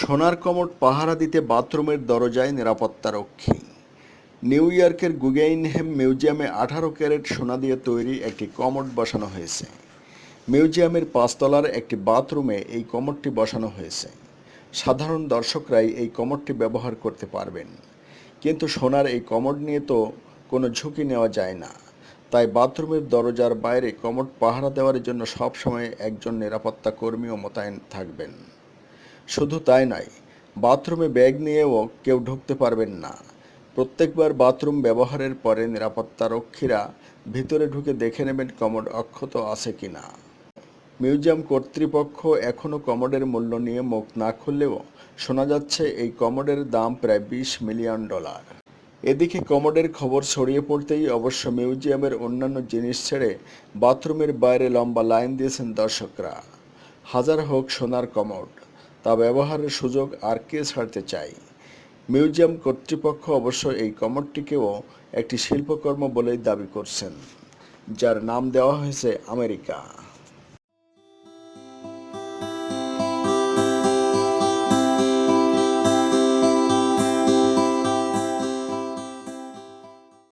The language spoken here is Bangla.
সোনার কমোড পাহারা দিতে বাথরুমের দরজায় নিরাপত্তারক্ষী নিউ ইয়র্কের গুগেইনহেম মিউজিয়ামে আঠারো ক্যারেট সোনা দিয়ে তৈরি একটি কমোড বসানো হয়েছে। মিউজিয়ামের পাঁচতলার একটি বাথরুমে এই কমোডটি বসানো হয়েছে। সাধারণ দর্শকরাই এই কমোডটি ব্যবহার করতে পারবেন। কিন্তু সোনার এই কমোড নিয়ে তো কোনো ঝুঁকি নেওয়া যায় না। তাই বাথরুমের দরজার বাইরে কমোড পাহারা দেওয়ার জন্য সবসময় একজন নিরাপত্তা কর্মীও মোতায়েন থাকবেন। শুধু তাই নয়, বাথরুমে ব্যাগ নিয়েও কেউ ঢুকতে পারবেন না। প্রত্যেকবার বাথরুম ব্যবহারের পরে নিরাপত্তারক্ষীরা ভিতরে ঢুকে দেখে নেবেন কমোড অক্ষত আছে কি না। মিউজিয়াম কর্তৃপক্ষ এখনও কমোডের মূল্য নিয়ে মুখ না খুললেও শোনা যাচ্ছে এই কমোডের দাম প্রায় বিশ মিলিয়ন ডলার। এদিকে কমোডের খবর ছড়িয়ে পড়তেই অবশ্য মিউজিয়ামের অন্যান্য জিনিস ছেড়ে বাথরুমের বাইরে লম্বা লাইন দিয়েছেন দর্শকরা। হাজার হোক সোনার কমোড। তা ব্যবহারের সুযোগ আর কে ছাড়তে চাই মিউজিয়াম কর্তৃপক্ষ অবশ্য এই কমরটিকেও একটি শিল্পকর্ম বলেই দাবি করছেন, যার নাম দেওয়া হয়েছে আমেরিকা।